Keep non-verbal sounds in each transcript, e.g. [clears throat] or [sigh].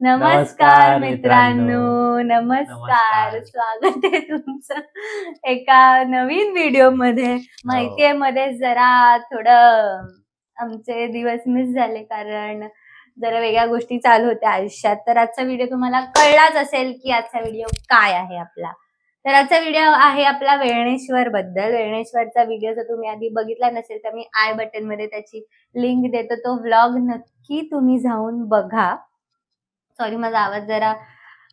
नमस्कार मित्रांनो. नमस्कार. नमस्कार. स्वागत आहे तुमचं एका नवीन व्हिडिओमध्ये माहितीये मध्ये जरा थोडं आमचे दिवस मिस झाले कारण जरा वेगळ्या गोष्टी चालू होत्या आयुष्यात. तर आजचा व्हिडिओ तुम्हाला कळलाच असेल की आजचा व्हिडिओ काय आहे आपला. तर आजचा व्हिडिओ आहे आपला वेळणेश्वर बद्दल. वेळणेश्वरचा व्हिडिओ जर तुम्ही आधी बघितला नसेल तर मी आय बटनमध्ये त्याची लिंक देतो. तो व्लॉग नक्की तुम्ही जाऊन बघा. सॉरी माझा आवाज जरा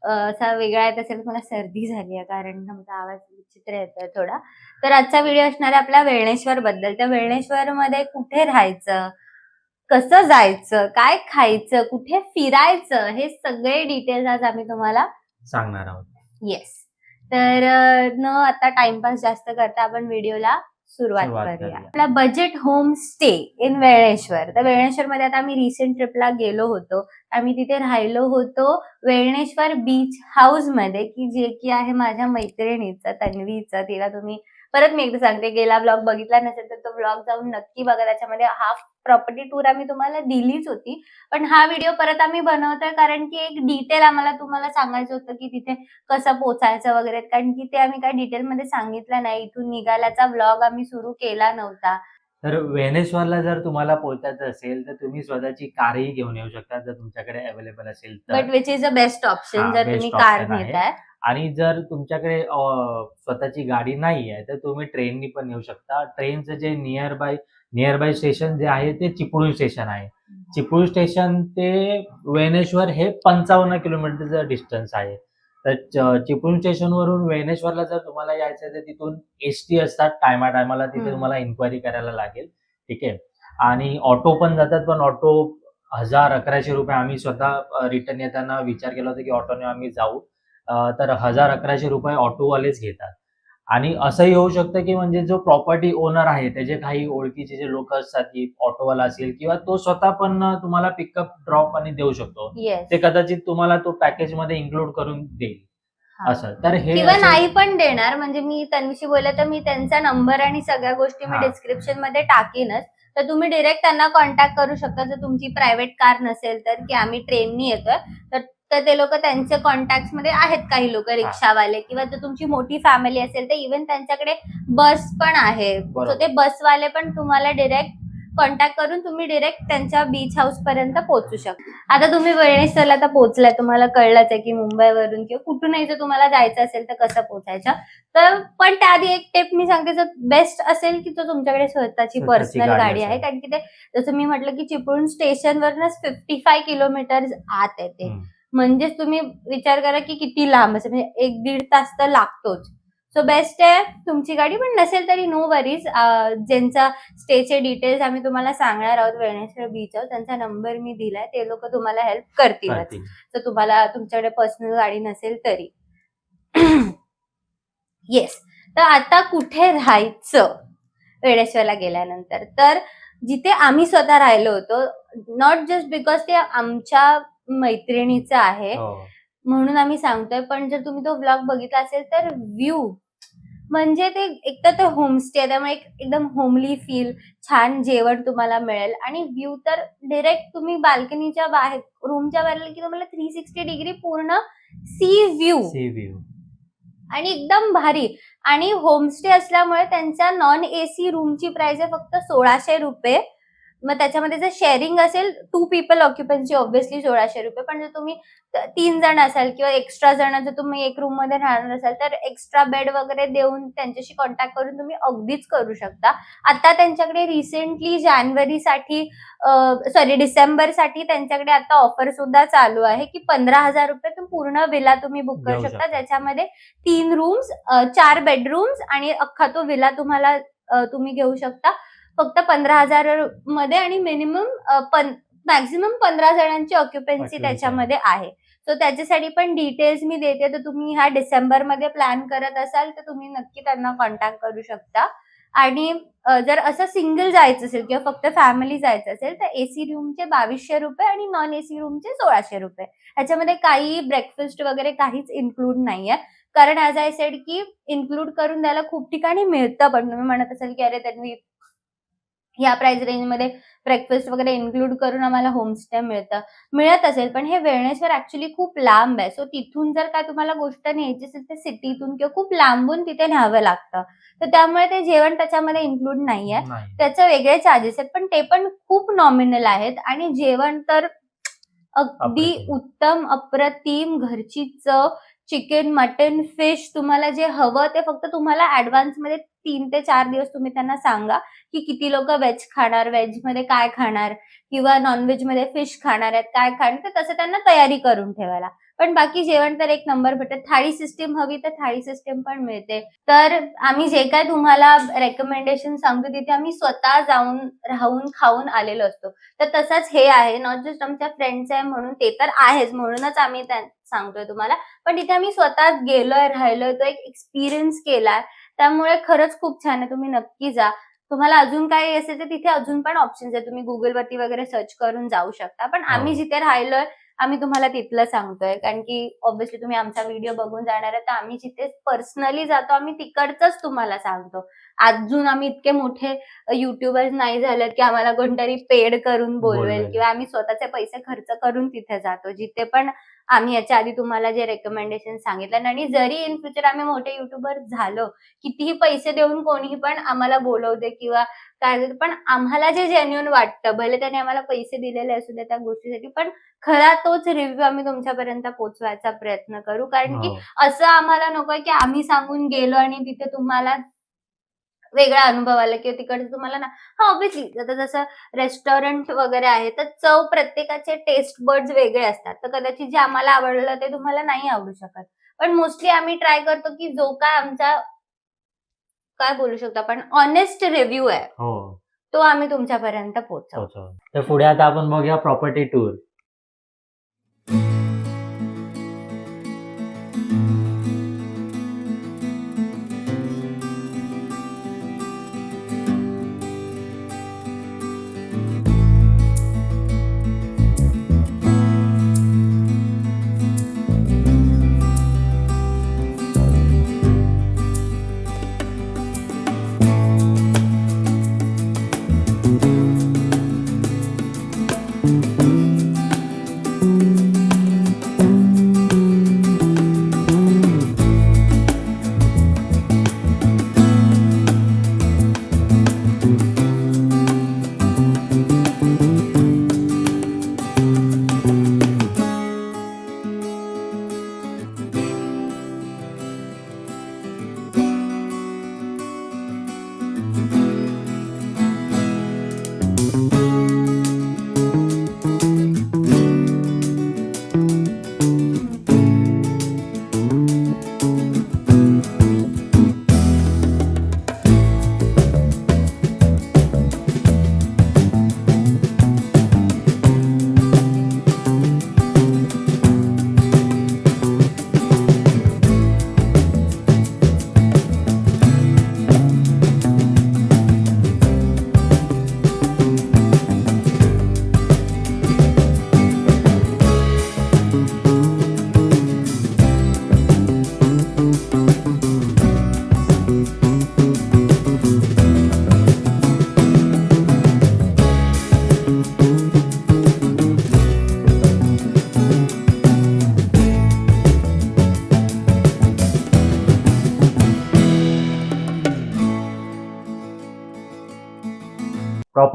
असा वेगळा येत असेल मला सर्दी झाली आहे कारण माझा आवाज विचित्र येतोय थोडा. तर आजचा व्हिडिओ असणार आहे आपला वेळणेश्वर बद्दल. त्या वेळणेश्वर मध्ये कुठे राहायचं? कसं जायचं? काय खायचं? कुठे फिरायचं? हे सगळे डिटेल्स आज आम्ही तुम्हाला सांगणार आहोत. येस तर न आता टाइमपास जास्त करता आपण व्हिडिओला सुरुवात करूया. आपला budget home stay in Veleshwar. तर वेळेश्वर मध्ये आता आम्ही रिसेंट ट्रिपला गेलो होतो. आम्ही तिथे राहिलो होतो वेळणेश्वर बीच हाऊसमध्ये की जे की आहे माझ्या मैत्रिणीचं तन्वीचं. तिला तुम्ही परत मी एकदा सांगते गेला ब्लॉग बघितला नसेल तर तो ब्लॉग जाऊन नक्की बघा. त्याच्यामध्ये हाफ प्रॉपर्टी टूर आम्ही तुम्हाला दिलीच होती. पण हा व्हिडिओ परत आम्ही बनवतोय कारण की एक डिटेल आम्हाला तुम्हाला सांगायचं होतं की तिथे कसं पोचायचं वगैरे. कारण की ते आम्ही काय डिटेलमध्ये सांगितलं नाही. इथून निघाल्याचा ब्लॉग आम्ही सुरू केला नव्हता. तर वेनेश्वरला जर तुम्हाला पोहोचायचं असेल तर तुम्ही स्वतःची कारही घेऊन येऊ शकता जर तुमच्याकडे अवेलेबल असेल बट तर which is a best option जर best तुम्ही कार option आहे. नेताय आणि जर तुमच्याकडे अं, स्वतःची गाडी नाही आहे तर तुम्ही ट्रेननी पण येऊ शकता. ट्रेनचं जे nearby nearby station जे आहे ते चिपळूण स्टेशन आहे. चिपळूण स्टेशन ते वेनेश्वर हे पंचावन्न किलोमीटरचं डिस्टन्स आहे. तर चिपळूण स्टेशनवरून वेनेश्वरला जर तुम्हाला यायचं आहे तर तिथून एस टी असतात टायमा टायमाला तिथे. तुम्हाला इन्क्वायरी करायला लागेल. ठीक आहे? आणि ऑटो पण जातात पण ऑटो हजार अकराशे रुपये आम्ही स्वतः रिटर्न येताना विचार केला होता की ऑटोने आम्ही जाऊ. तर हजार अकराशे रुपये ऑटोवालेच घेतात. आणि असंही होऊ शकतं की म्हणजे जो प्रॉपर्टी ओनर आहे त्याचे काही ओळखीचे जे लोक असतात की ऑटोवाला असेल किंवा तो स्वतः पण तुम्हाला पिकअप ड्रॉप आणि देऊ शकतो. ते कदाचित तुम्हाला तो पॅकेजमध्ये इन्क्लूड करून देईल. असं. तर हे किंवा असं- नाही पण देणार. म्हणजे मी तन्वीशी बोलले तर मी त्यांचा नंबर आणि सगळ्या गोष्टी मी हा. डिस्क्रिप्शनमध्ये टाकीनच. तर तुम्ही डिरेक्ट त्यांना कॉन्टॅक्ट करू शकता. जर तुमची प्रायव्हेट कार नसेल तर की आम्ही ट्रेननी येतोय तर तर ते लोक त्यांचे कॉन्टॅक्टमध्ये आहेत काही लोक रिक्षावाले. किंवा जर तुमची मोठी फॅमिली असेल तर इव्हन त्यांच्याकडे बस पण आहे. सो ते बसवाले पण तुम्हाला डिरेक्ट कॉन्टॅक्ट करून तुम्ही डिरेक्ट त्यांच्या बीच हाऊस पर्यंत पोहोचू शकता आता तुम्ही वेळेश्वरला आता पोहोचलाय तुम्हाला कळलंच आहे की मुंबईवरून किंवा कुठूनही जर तुम्हाला जायचं असेल तर कसं पोहोचायचं? तर पण त्याआधी एक टिप मी सांगते जर बेस्ट असेल की तो तुमच्याकडे स्वतःची पर्सनल गाडी आहे. कारण की ते जसं मी म्हटलं की चिपळूण स्टेशनवरनच फिफ्टी फाय किलोमीटर आत आहे ते. हम्म. म्हणजेच तुम्ही विचार करा की किती लांब असेल. म्हणजे एक दीड तास तर लागतोच. सो बेस्ट आहे तुमची गाडी पण नसेल तरी नो वरीज ज्यांचा स्टेचे डिटेल्स आम्ही तुम्हाला सांगणार आहोत वेळेश्वर बीचवर त्यांचा नंबर मी दिलाय. ते लोक तुम्हाला हेल्प करतीलच. करतील. तर तुम्हाला तुमच्याकडे पर्सनल गाडी नसेल तरी. येस तर आता कुठे राहायचं? वेळेश्वरला गेल्यानंतर. तर जिथे आम्ही स्वतः राहिलो होतो नॉट जस्ट बिकॉज ते आमच्या मैत्रिणीचं आहे. हो. म्हणून आम्ही सांगतोय पण जर तुम्ही तो ब्लॉग बघितला असेल तर व्ह्यू म्हणजे ते एकतर ते होमस्टे आहे त्यामुळे एक एकदम होमली फील छान जेवण तुम्हाला मिळेल. आणि व्ह्यू तर डिरेक्ट तुम्ही बाल्कनीच्या बाहेर रूमच्या बाहेर की तुम्हाला थ्री सिक्स्टी डिग्री पूर्ण सी व्ह्यू Sea view. आणि एकदम भारी. आणि होमस्टे असल्यामुळे त्यांच्या नॉन एसी रूमची प्राइस आहे फक्त सोळाशे रुपये. मग त्याच्यामध्ये जर शेअरिंग असेल टू पीपल ऑक्युपन्सी ऑब्व्हियसली सोळाशे रुपये. पण जर तुम्ही तीन जण असाल किंवा एक्स्ट्रा जण जर तुम्ही एक रूममध्ये राहणार असाल तर एक्स्ट्रा बेड वगैरे देऊन त्यांच्याशी कॉन्टॅक्ट करून तुम्ही अगदीच करू शकता. आता त्यांच्याकडे रिसेंटली जानेवारीसाठी सॉरी डिसेंबरसाठी त्यांच्याकडे आता ऑफर सुद्धा चालू आहे की पंधरा हजार रुपये तुम्ही पूर्ण विला तुम्ही बुक करू शकता. ज्याच्यामध्ये तीन रूम्स चार बेडरूम्स आणि अख्खा तो विला तुम्हाला तुम्ही घेऊ शकता. फक्त पंधरा हजारमध्ये आणि मिनिमम मॅक्झिमम पंधरा जणांची ऑक्युपन्सी त्याच्यामध्ये आहे. सो त्याच्यासाठी पण डिटेल्स मी देते. तर तुम्ही ह्या डिसेंबरमध्ये प्लॅन करत असाल तर तुम्ही नक्की त्यांना कॉन्टॅक्ट करू शकता. आणि जर असं सिंगल जायचं असेल किंवा फक्त फॅमिली जायचं असेल तर एसी रूमचे बावीसशे रुपये आणि नॉन एसी रूमचे सोळाशे रुपये. ह्याच्यामध्ये काही ब्रेकफास्ट वगैरे काहीच इन्क्लूड नाहीये. कारण ऍज आय सेड की इन्क्लूड करून द्यायला खूप ठिकाणी मिळतं. पण तुम्ही म्हणत असाल की अरे त्यांनी या प्राइस रेंजमध्ये ब्रेकफास्ट वगैरे इन्क्लूड करून आम्हाला होमस्टे मिळतं. मिळत असेल पण हे वेळणेश्वर ऍक्च्युली खूप लांब आहे. सो तिथून जर काय तुम्हाला गोष्ट न्यायची असेल तर सिटीतून किंवा खूप लांबून तिथे न्यावं लागतं. तर त्यामुळे ते जेवण त्याच्यामध्ये इन्क्लूड नाहीये. नाही. त्याचे वेगळे चार्जेस आहेत पण ते पण खूप नॉमिनल आहेत. आणि जेवण तर अगदी. उत्तम अप्रतिम. घरची चव चिकन मटन फिश तुम्हाला जे हवं ते फक्त तुम्हाला ऍडव्हान्समध्ये तीन ते चार दिवस तुम्ही त्यांना सांगा. की किती लोक व्हेज खाणार व्हेजमध्ये काय खाणार किंवा नॉनव्हेजमध्ये फिश खाणार आहेत काय खाणार तर तसं त्यांना तयारी करून ठेवायला. पण बाकी जेवण तर एक नंबर भेटत. थाळी सिस्टीम हवी तर थाळी सिस्टीम पण मिळते. तर आम्ही जे काय तुम्हाला रेकमेंडेशन सांगतो तिथे आम्ही स्वतः जाऊन राहून खाऊन आलेलो असतो. तर तसंच हे आहे. नॉट जस्ट आमच्या फ्रेंड्स आहे म्हणून ते तर आहेच म्हणूनच आम्ही सांगतोय तुम्हाला. पण तिथे आम्ही स्वतःच गेलोय राहिलोय तो एक एक्सपिरियन्स केलाय. त्यामुळे खरंच खूप छान आहे. तुम्ही नक्की जा. तुम्हाला अजून काही असेल तर तिथे अजून पण ऑप्शन्स आहे तुम्ही गुगलवरती वगैरे सर्च करून जाऊ शकता. पण आम्ही हो. जिथे राहिलोय आम्ही तुम्हाला तिथलं सांगतोय. कारण की ऑब्व्हियसली तुम्ही आमचा व्हिडिओ बघून जाणार आहे तर आम्ही जिथे पर्सनली जातो आम्ही तिकडचंच तुम्हाला सांगतो. अजून आम्ही इतके मोठे युट्यूबर्स नाही झालेत की आम्हाला कोणतरी पेड करून बोलवेल. किंवा आम्ही स्वतःचे पैसे खर्च करून तिथे जातो. जिथे पण आम्ही याच्या आधी तुम्हाला जे रेकमेंडेशन सांगितलं आणि जरी इन फ्युचर आम्ही मोठे युट्यूबर झालो कितीही पैसे देऊन कोणीही पण आम्हाला बोलवू दे किंवा काय पण आम्हाला जे जेन्युन वाटतं भले त्याने आम्हाला पैसे दिलेले असू दे त्या गोष्टीसाठी पण खरा तोच रिव्ह्यू आम्ही तुमच्यापर्यंत पोहोचवायचा प्रयत्न करू कारण की हो. असं आम्हाला नकोय की आम्ही सांगून गेलो आणि तिथे तुम्हाला वेगळा अनुभव आला किंवा तिकडचं तुम्हाला ना हा ऑब्विसली आता जसं रेस्टॉरंट वगैरे आहे तर चव प्रत्येकाचे टेस्ट बर्ड्स वेगळे असतात. तर कदाचित जे आम्हाला आवडलं ते तुम्हाला नाही आवडू शकत. पण मोस्टली आम्ही ट्राय करतो की जो काय आमचा काय बोलू शकतो आपण ऑनेस्ट रिव्ह्यू आहे. हो. तो आम्ही तुमच्यापर्यंत पोहोचवतो. पोहोचव. तर पुढे आता आपण बघूया प्रॉपर्टी टूर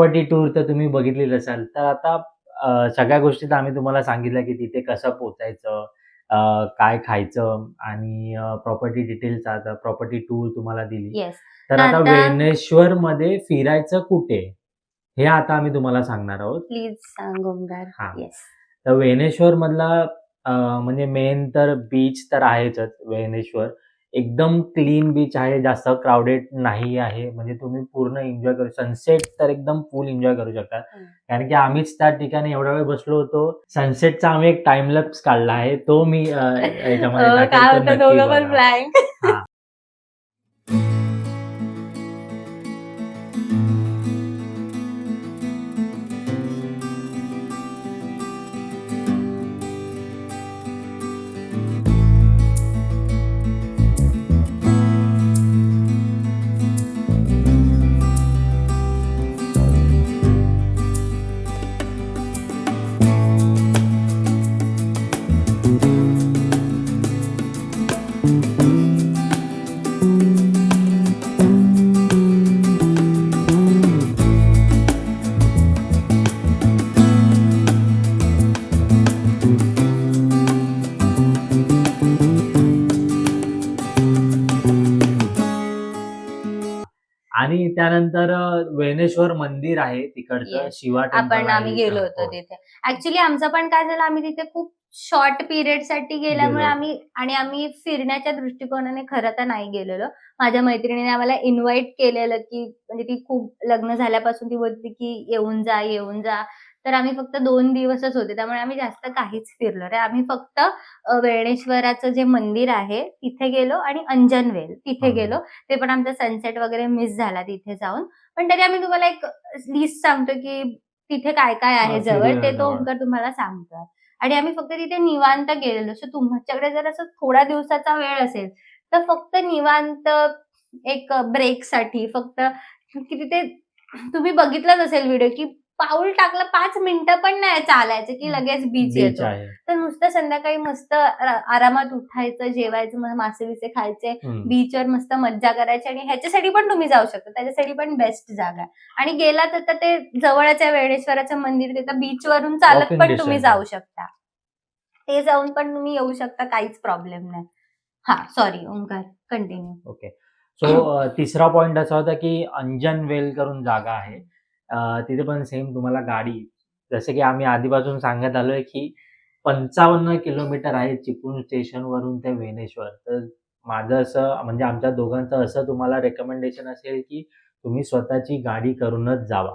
प्रॉपर्टी टूर तर तुम्ही बघितलीच असाल तर आता सगळ्या गोष्टी तर आम्ही तुम्हाला सांगितल्या की तिथे कसं पोचायचं काय खायचं आणि प्रॉपर्टी डिटेल्स आता प्रॉपर्टी टूर तुम्हाला दिली. तर आता वेणेश्वर मध्ये फिरायचं कुठे? हे आता आम्ही तुम्हाला सांगणार आहोत. प्लीज सांग हा. तर वेणेश्वर मधला म्हणजे मेन तर बीच तर आहेच वेणेश्वर. एकदम क्लीन बीच आहे जास्त क्राऊडेड नाही आहे. म्हणजे तुम्ही पूर्ण एन्जॉय करू सनसेट तर एकदम फुल एन्जॉय करू शकता. कारण की आम्हीच त्या ठिकाणी एवढा वेळ बसलो होतो. सनसेटचा आम्ही एक टाइमलॅप्स काढला आहे. तो मी [laughs] याच्यामध्ये आणि त्यानंतर अं, वेणेश्वर मंदिर आहे तिकडचं Yes. शिवा आपण आम्ही आहे. गेलो होतो हो. तिथे ऍक्च्युली आमचं पण काय झालं आम्ही तिथे खूप शॉर्ट पिरियडसाठी गेल्यामुळे गेलो. आम्ही आणि आम्ही फिरण्याच्या दृष्टिकोनाने खरं तर नाही गेलेलो माझ्या मैत्रिणीने आम्हाला इन्व्हाइट केलेलं की म्हणजे ती खूप लग्न झाल्यापासून ती बोलते की येऊन जा येऊन जा तर आम्ही फक्त दोन दिवसच होते त्यामुळे आम्ही जास्त काहीच फिरलो नाही. आम्ही फक्त वेळेश्वराचं जे मंदिर आहे तिथे गेलो आणि अंजनवेल तिथे. गेलो. ते पण आमचा सनसेट वगैरे मिस झाला तिथे जाऊन. पण तरी आम्ही तुम्हाला एक लिस्ट सांगतो की तिथे काय काय आहे जवळ ते तो. ओंकार तुम्हाला सांगतोय. आणि आम्ही फक्त तिथे निवांत गेलेलो. सो तुमच्याकडे जर असं थोड्या दिवसाचा वेळ असेल तर फक्त निवांत एक ब्रेकसाठी फक्त की तिथे तुम्ही बघितलंच असेल व्हिडिओ की पाऊल टाकलं पाच मिनिटं पण नाही चालायचं की लगेच बीच येतो. आहे. तर नुसतं संध्याकाळी मस्त आरामात उठायचं जेवायचं मग मासे बिसे खायचे हम्म. बीचवर मस्त मज्जा करायची आणि ह्याच्यासाठी पण तुम्ही जाऊ शकता. त्याच्यासाठी पण बेस्ट जागा आहे. आणि गेला तर तर ते जवळच आहे वेणेश्वराचं मंदिर तिथं बीच वरून चालत Walking पण तुम्ही distance जाऊ. शकता. ते जाऊन पण तुम्ही येऊ शकता काहीच प्रॉब्लेम नाही. हा sorry Omkar continue okay so तिसरा पॉइंट असा होता की अंजन वेल करून जागा आहे. तिथे पण सेम तुम्हाला गाडी. जसं की आम्ही आधीपासून सांगत आलोय की पंचावन्न किलोमीटर आहे चिपळूण स्टेशन वरून ते वेणेश्वर. तर माझं असं म्हणजे आमच्या दोघांचं असं तुम्हाला रेकमेंडेशन असेल की तुम्ही स्वतःची गाडी करूनच जावा.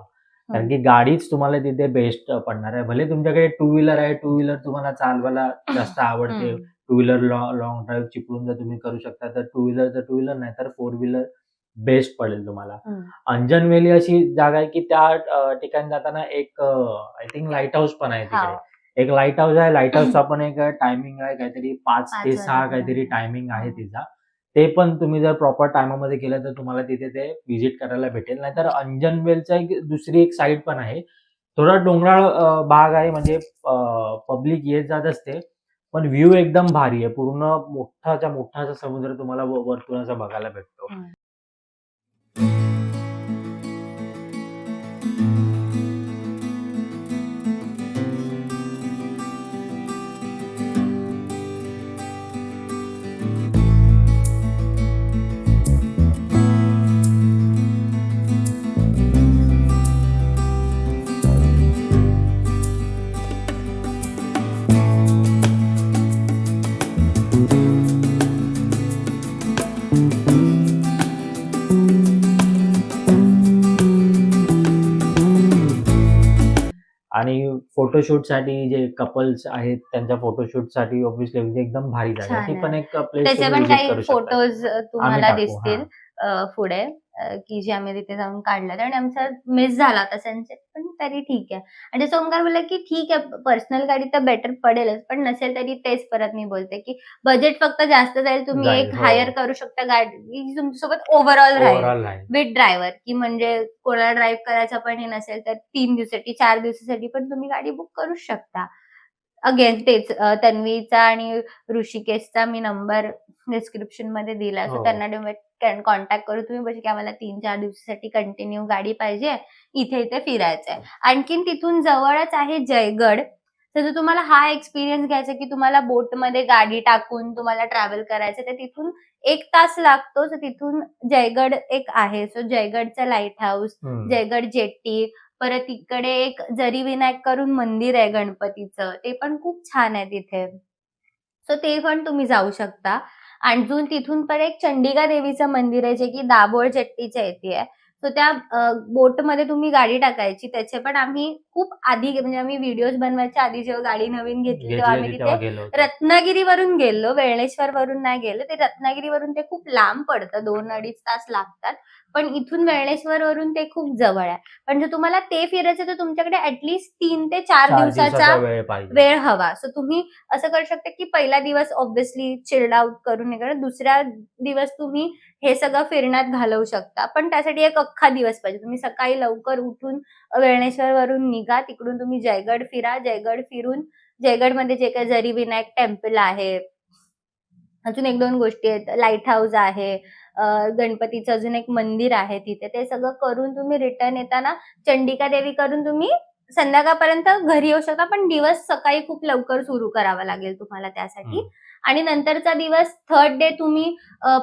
कारण की गाडीच तुम्हाला तिथे बेस्ट पडणार आहे. भले तुमच्याकडे टू व्हीलर आहे टू व्हीलर तुम्हाला चालवायला जास्त आवडते. Two wheeler long drive Chiplun जर तुम्ही करू शकता तर टू व्हीलर तर टू व्हीलर नाही तर फोर व्हीलर बेस्ट पडेल तुम्हाला. अंजनवेली अशी जागा आहे की त्या ठिकाणी जाताना एक आय थिंक लाइट हाऊस पण आहे. तिकडे. एक लाइट हाऊस आहे. लाइट हाऊसचा पण एक टायमिंग आहे. काहीतरी पाच ते सहा. काहीतरी टायमिंग आहे. तिचा. ते पण तुम्ही जर प्रॉपर टायमामध्ये केलं तर तुम्हाला तिथे ते व्हिजिट करायला भेटेल. नाहीतर अंजनवेलचा एक दुसरी एक साईड पण आहे. थोडा डोंगराळ भाग आहे. म्हणजे पब्लिक येत जात असते. पण व्ह्यू एकदम भारी आहे. पूर्ण मोठाचा समुद्र तुम्हाला व- वरतून असा बघायला भेटतो. आणि फोटोशूटसाठी जे कपल्स आहेत त्यांच्या फोटोशूटसाठी ऑब्विसली एकदम भारी जागा ती पण एक प्लेस त्याचे पण काही फोटोज तुम्हाला दिसतील पुढे. की जे आम्ही तिथे जाऊन काढल्यात आणि आमचा मिस झाला होता सनसेट पण तरी ठीक आहे. आणि जसं ओंकार बोलला की ठीक आहे पर्सनल गाडी तर बेटर पडेलच पण नसेल तरी तेच परत मी बोलते की बजेट फक्त जास्त जाईल तुम्ही एक हो. हायर करू शकता गाडी. जी तुमच्यासोबत ओव्हरऑल राहील. विथ ड्रायव्हर की म्हणजे कोणाला ड्राईव्ह करायचं पण हे नसेल तर तीन दिवसासाठी चार दिवसासाठी पण तुम्ही गाडी बुक करू शकता. अगेन तेच तन्वीचा आणि ऋषिकेशचा मी नंबर डिस्क्रिप्शनमध्ये दिला. सो हो. त्यांना कॉन्टॅक्ट करू. तुम्ही बघा की आम्हाला तीन चार दिवसासाठी कंटिन्यू गाडी पाहिजे. इथे इथे फिरायचं आहे आणखीन तिथून जवळच आहे जयगड. तर जर तुम्हाला हा एक्सपिरियन्स घ्यायचा की तुम्हाला बोटमध्ये गाडी टाकून तुम्हाला ट्रॅव्हल करायचं तर तिथून एक तास लागतो. तिथून जयगड एक आहे. सो जयगडचा लाइट हाऊस. जयगड जेट्टी परत इकडे एक जरी विनायक करून मंदिर आहे गणपतीचं. ते पण खूप छान आहे तिथे. सो ते पण तुम्ही जाऊ शकता. अजून तिथून पण एक चंडिका देवीचं मंदिर आहे जे की दाभोळ चट्टीच्या येते आहे. सो त्या बोटमध्ये तुम्ही गाडी टाकायची. त्याचे पण आम्ही खूप आधी म्हणजे आम्ही व्हिडिओज बनवायच्या आधी जेव्हा गाडी नवीन घेतली तेव्हा आम्ही तिथे. रत्नागिरीवरून गेलो वेळेश्वर वरून नाही गेलो. ते रत्नागिरीवरून ते खूप लांब पडतं दोन अडीच तास लागतात. पण इथून वेळेश्वर वरून ते खूप जवळ आहे. पण जर तुम्हाला ते फिरायचं तर तुमच्याकडे ऍटलीस्ट तीन ते चार दिवसाचा वेळ हवा. सो तुम्ही असं करू शकता की पहिला दिवस ऑब्व्हियसली चिल्ड आउट करून हे करा. दुसऱ्या दिवस तुम्ही हे सगळं फिरण्यात घालवू शकता. पण त्यासाठी एक अख्खा दिवस पाहिजे. तुम्ही सकाळी लवकर उठून वेळणेश्वर वरून निघा. तिकडून तुम्ही जयगड फिरा. जयगड फिरून जयगडमध्ये जे काही जरी विनायक टेम्पल आहे अजून एक दोन गोष्टी आहेत. लाइट हाऊस आहे गणपतीचं अजून एक मंदिर आहे तिथे. ते सगळं करून तुम्ही रिटर्न येताना चंडिका देवी करून तुम्ही संध्याकाळपर्यंत घरी येऊ शकता. पण दिवस सकाळी खूप लवकर सुरू करावा लागेल तुम्हाला त्यासाठी. आणि नंतरचा दिवस थर्ड डे तुम्ही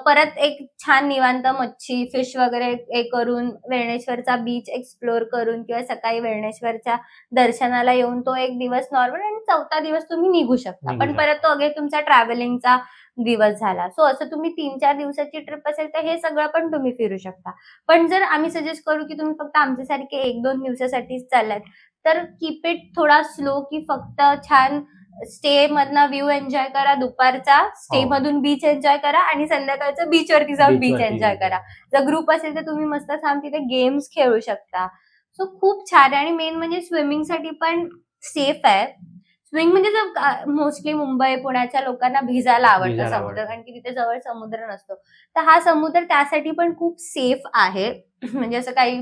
परत एक छान निवांत मच्छी फिश वगैरे हे करून वेळणेश्वरचा बीच एक्सप्लोर करून किंवा सकाळी वेळणेश्वरच्या दर्शनाला येऊन तो एक दिवस नॉर्मल आणि चौथा दिवस तुम्ही निघू शकता. पण. परत तो अगेन तुमचा ट्रॅव्हलिंगचा दिवस झाला. सो असं तुम्ही तीन चार दिवसाची ट्रिप असेल तर हे सगळं पण तुम्ही फिरू शकता. पण जर आम्ही सजेस्ट करू की तुम्ही फक्त आमच्यासारखे एक दोन दिवसासाठीच चाललात तर कीप इट थोडा स्लो की फक्त छान स्टे मधनं व्ह्यू एन्जॉय करा दुपारचा स्टे हो. मधून बीच एन्जॉय करा आणि संध्याकाळचं बीच वरती जाऊन बीच एन्जॉय करा. जर ग्रुप असेल तर तुम्ही मस्त छान तिथे गेम्स खेळू शकता. सो खूप छान आहे आणि मेन म्हणजे स्विमिंगसाठी पण सेफ आहे. स्विमिंग म्हणजे जर मोस्टली मुंबई पुण्याच्या लोकांना भिजायला आवडतं समुद्र. कारण की तिथे जवळ समुद्र नसतो. तर हा समुद्र त्यासाठी पण खूप सेफ आहे. [clears throat] म्हणजे असं काही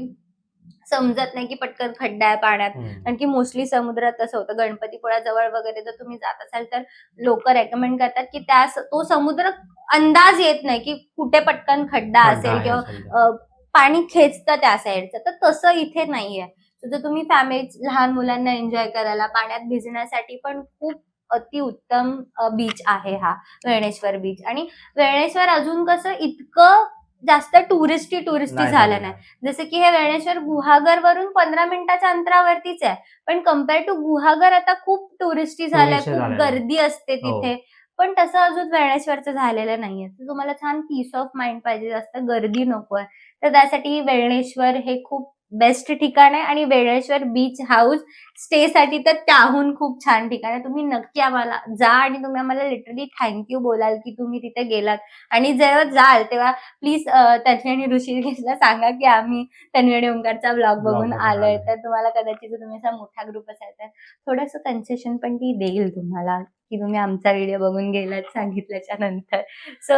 समजत नाही की पटकन खड्डा आहे पाण्यात. कारण की मोस्टली समुद्रात तसं होतं गणपतीपुळा जवळ वगैरे जर तुम्ही जात असाल तर लोक रेकमेंड करतात की त्या तो समुद्र अंदाज येत नाही की कुठे पटकन खड्डा असेल किंवा पाणी खेचतं त्या साईडचं तर तसं इथे नाहीये. जर तुम्ही फॅमिली लहान मुलांना एन्जॉय करायला पाण्यात भिजण्यासाठी पण खूप अतिउत्तम बीच आहे हा वेळणेश्वर बीच आणि वेळणेश्वर अजून कसं इतकं जास्त टुरिस्टी टुरिस्टी नाही झालं. नाही जसं की हे वेळणेश्वर गुहागर वरून पंधरा मिनिटाच्या अंतरावरतीच आहे पण कंपेअर टू गुहागर आता खूप टुरिस्टी झालंय खूप झालंय. गर्दी असते हो. तिथे पण तसं अजून वेळणेश्वरचं झालेलं नाहीये तर तुम्हाला छान पीस ऑफ माइंड पाहिजे जास्त गर्दी नकोय तर त्यासाठी वेळणेश्वर हे खूप बेस्ट ठिकाण आहे आणि वेळेश्वर बीच हाऊस स्टे साठी तर त्याहून खूप छान ठिकाण आहे. तुम्ही नक्की आम्हाला जा आणि तुम्ही आम्हाला लिटरली थँक्यू बोलाल की तुम्ही तिथे गेलात. आणि जेव्हा जाल तेव्हा प्लीज तन्वी आणि ऋषिकेशला सांगा की आम्ही तन्वी आणि ओंकारचा ब्लॉग बघून आलोय. तर तुम्हाला कदाचित तुम्ही असा मोठा ग्रुप असाल तर थोडंसं कन्सेशन पण ती देईल तुम्हाला की तुम्ही आमचा व्हिडिओ बघून गेलात सांगितल्याच्या नंतर. सो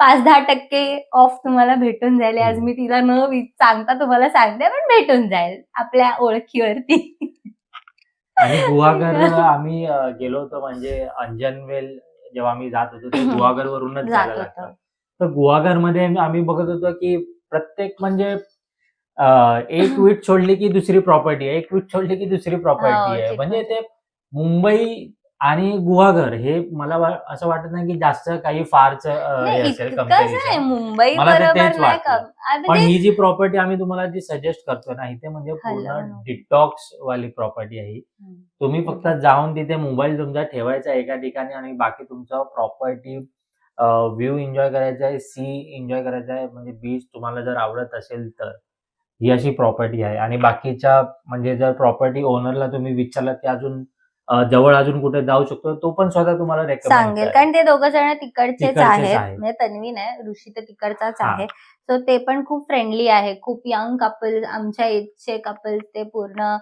पाच दहा टक्के ऑफ तुम्हाला भेटून जाईल. आज मी तिला न सांगता तुम्हाला सांगते पण भेटून जाईल आपल्या ओळखीवरती. आणि गुहागर [laughs] आम्ही अ, गेलो होतो म्हणजे अंजनवेल जेव्हा आम्ही जात होतो ते गुहागर वरूनच जात होतो. लागतं. तर गुहागरमध्ये आम्ही बघत होतो की प्रत्येक म्हणजे अ, एक वीट सोडली की दुसरी प्रॉपर्टी आहे एक वीट सोडली की दुसरी हो, प्रॉपर्टी आहे. चिकन. म्हणजे ते मुंबई आणि गुहागर हे मला असं वाटत नाही की जास्त काही फारच. मुंबई पण ही जी प्रॉपर्टी आम्ही तुम्हाला जी सजेस्ट करतो ना इथे म्हणजे पूर्ण. डिटॉक्स वाली प्रॉपर्टी आहे. तुम्ही फक्त जाऊन तिथे मोबाईल तुमचा ठेवायचा एका ठिकाणी आणि बाकी तुमचं प्रॉपर्टी व्ह्यू एन्जॉय करायचा आहे सी एन्जॉय करायचा आहे म्हणजे बीच तुम्हाला जर आवडत असेल तर ही अशी प्रॉपर्टी आहे आणि बाकीच्या म्हणजे जर प्रॉपर्टी ओनरला तुम्ही विचारलं की अजून जवळ अजून कुठे जाऊ शकतो तो पण स्वतः तुम्हाला सांगेल कारण ते दोघं जण तिकडचेच आहेत. म्हणजे तन्वी नाही ऋषी तर तिकडचाच. आहे सो ते पण खूप फ्रेंडली आहे खूप यंग कपल आमच्या एजचे कपल ते पूर्ण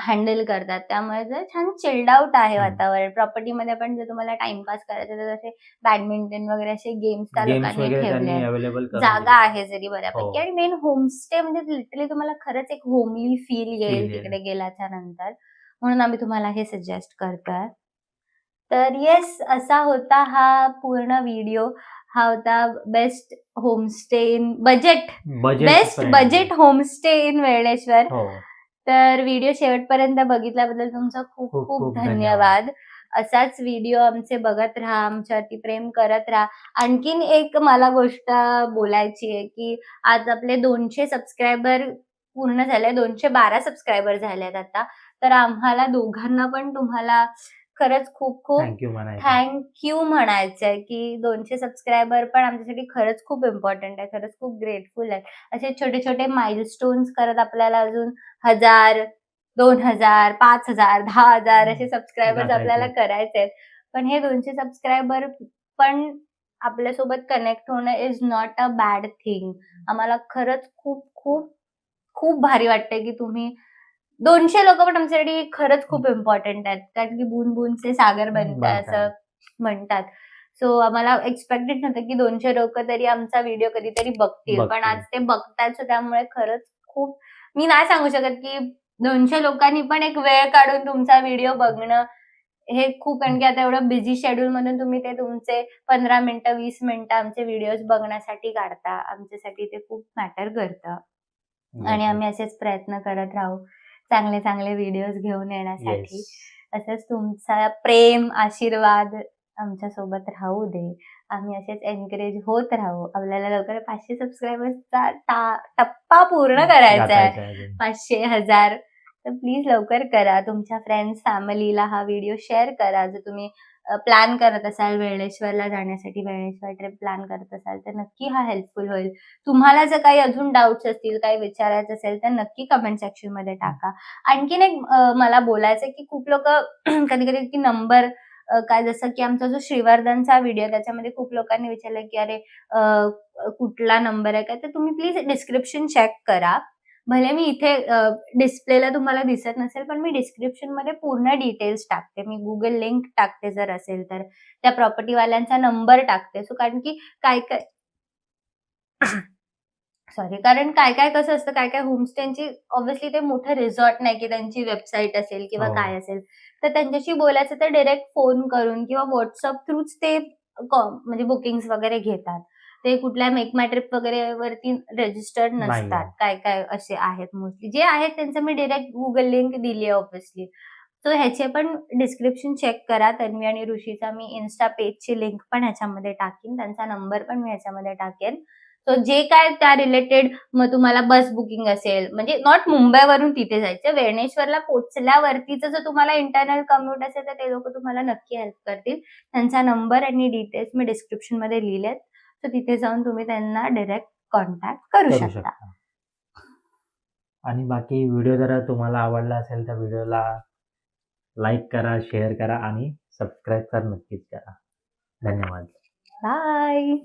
हँडल करतात त्यामुळे जर छान चिल्ड आउट आहे. वातावरण प्रॉपर्टीमध्ये पण जर तुम्हाला टाइमपास करायचा तर असे बॅडमिंटन वगैरे असे गेम्स त्या लोकांनी ठेवले जागा आहे जरी बऱ्यापैकी हो. आणि मेन होमस्टे म्हणजे लिटरली तुम्हाला खरंच एक होमली फील येईल. तिकडे गेल्याच्यानंतर म्हणून आम्ही तुम्हाला हे सजेस्ट करतोय. तर येस असा होता हा पूर्ण व्हिडिओ हा होता best homestay in budget best budget homestay in Veleshwar तर व्हिडिओ शेवटपर्यंत बघितल्याबद्दल तुमचा खूप खूप खूप खूप धन्यवाद. असाच व्हिडिओ आमचे बघत राहा आमच्यावरती प्रेम करत राहा. आणखीन एक मला गोष्ट बोलायची आहे की आज आपले दोनशे सबस्क्रायबर पूर्ण झाले दोनशे बारा सबस्क्रायबर झालेत आता. तर आम्हाला दोघांना पण तुम्हाला खरंच खूप खूप थँक्यू म्हणायचं. थँक्यू म्हणायचंय की दोनशे सबस्क्रायबर पण आमच्यासाठी खरंच खूप इम्पॉर्टंट आहे खरंच खूप ग्रेटफुल आहे असे छोटे छोटे माइलस्टोन्स करत आपल्याला अजून हजार दोन हजार पाच हजार दहा हजार असे सबस्क्रायबर्स. आपल्याला करायचे आहेत. पण हे दोनशे सबस्क्रायबर पण आपल्यासोबत कनेक्ट होणं is not a bad thing आम्हाला खरंच खूप खूप खूप भारी वाटतंय की तुम्ही दोनशे लोक पण आमच्यासाठी खरंच खूप इम्पॉर्टंट आहेत. कारण की बुन बुनचे सागर बनतात. असं म्हणतात. सो आम्हाला एक्सपेक्टेड नव्हतं की दोनशे लोक तरी आमचा व्हिडिओ कधीतरी बघतील. पण. आज ते बघतात so त्यामुळे खरंच खूप मी नाही सांगू शकत की दोनशे लोकांनी पण एक वेळ काढून तुमचा व्हिडिओ बघणं हे खूप कारण की आता एवढं बिझी शेड्यूल मधून तुम्ही ते तुमचे पंधरा मिनिटं वीस मिनिटं आमचे व्हिडिओज बघण्यासाठी काढता. आमच्यासाठी ते खूप मॅटर करतं. आणि आम्ही असेच प्रयत्न करत राहू. चांगले चांगले व्हिडिओज घेऊन येण्यासाठी. असंच तुमचा प्रेम आशीर्वाद आमच्यासोबत राहू दे. आम्ही असेच एनकरेज होत राहू. आपल्याला लवकर पाचशे सबस्क्रायबर्सचा टप्पा पूर्ण करायचा आहे. पाचशे हजार. तर प्लीज लवकर करा. तुमच्या फ्रेंड्स फॅमिलीला हा व्हिडिओ शेअर करा. जर तुम्ही प्लॅन करत असाल वेळेश्वरला जाण्यासाठी वेळेश्वर ट्रिप प्लॅन करत असाल तर नक्की हा हेल्पफुल होईल. तुम्हाला जर काही अजून डाऊट्स असतील काही विचारायचं असेल तर नक्की कमेंट सेक्शनमध्ये टाका. आणखीन एक मला बोलायचं की खूप लोक [clears throat] कधी कधी की नंबर काय जसं की आमचा जो श्रीवर्धनचा व्हिडिओ त्याच्यामध्ये खूप लोकांनी विचारलं की अरे कुठला नंबर आहे काय? तर तुम्ही प्लीज डिस्क्रिप्शन चेक करा. भले मी इथे डिस्प्लेला तुम्हाला दिसत नसेल पण मी डिस्क्रिप्शनमध्ये पूर्ण डिटेल्स टाकते. मी गुगल लिंक टाकते जर असेल तर. त्या प्रॉपर्टी वाल्यांचा नंबर टाकते. सो कारण की काय काय सॉरी कारण काय काय कसं असतं काय काय होमस्टेची ऑब्व्हियसली ते मोठं रिसॉर्ट नाही की त्यांची वेबसाईट असेल किंवा हो. काय असेल. तर त्यांच्याशी बोलायचं तर डायरेक्ट फोन करून किंवा व्हॉट्सअप थ्रूच ते म्हणजे बुकिंग वगैरे घेतात. ते कुठल्या मेक माय ट्रिप वगैरे वरती रजिस्टर्ड नसतात. काय काय असे आहेत मोस्टली जे आहेत त्यांचं मी डायरेक्ट गुगल लिंक दिली आहे ऑब्व्हियसली सो ह्याचे पण डिस्क्रिप्शन चेक करा. तन्वी आणि ऋषीचा मी इन्स्टा पेजची लिंक पण ह्याच्यामध्ये टाकीन. त्यांचा नंबर पण मी ह्याच्यामध्ये टाकेन. सो जे काय त्या रिलेटेड मग तुम्हाला बस बुकिंग असेल म्हणजे नॉट मुंबईवरून तिथे जायचं. वेणेश्वरला पोहोचल्यावरतीच जर तुम्हाला इंटरनल कम्युट असेल तर ते लोक तुम्हाला नक्की हेल्प करतील. त्यांचा नंबर आणि डिटेल्स मी डिस्क्रिप्शनमध्ये लिहिलेत. तर तिथे जाऊन तुम्ही त्यांना डायरेक्ट कॉन्टॅक्ट करू शकता. आणि बाकी व्हिडिओ जर तुम्हाला आवडला असेल तर व्हिडिओला लाईक करा शेअर करा आणि सबस्क्राईब तर नक्कीच करा. धन्यवाद. बाय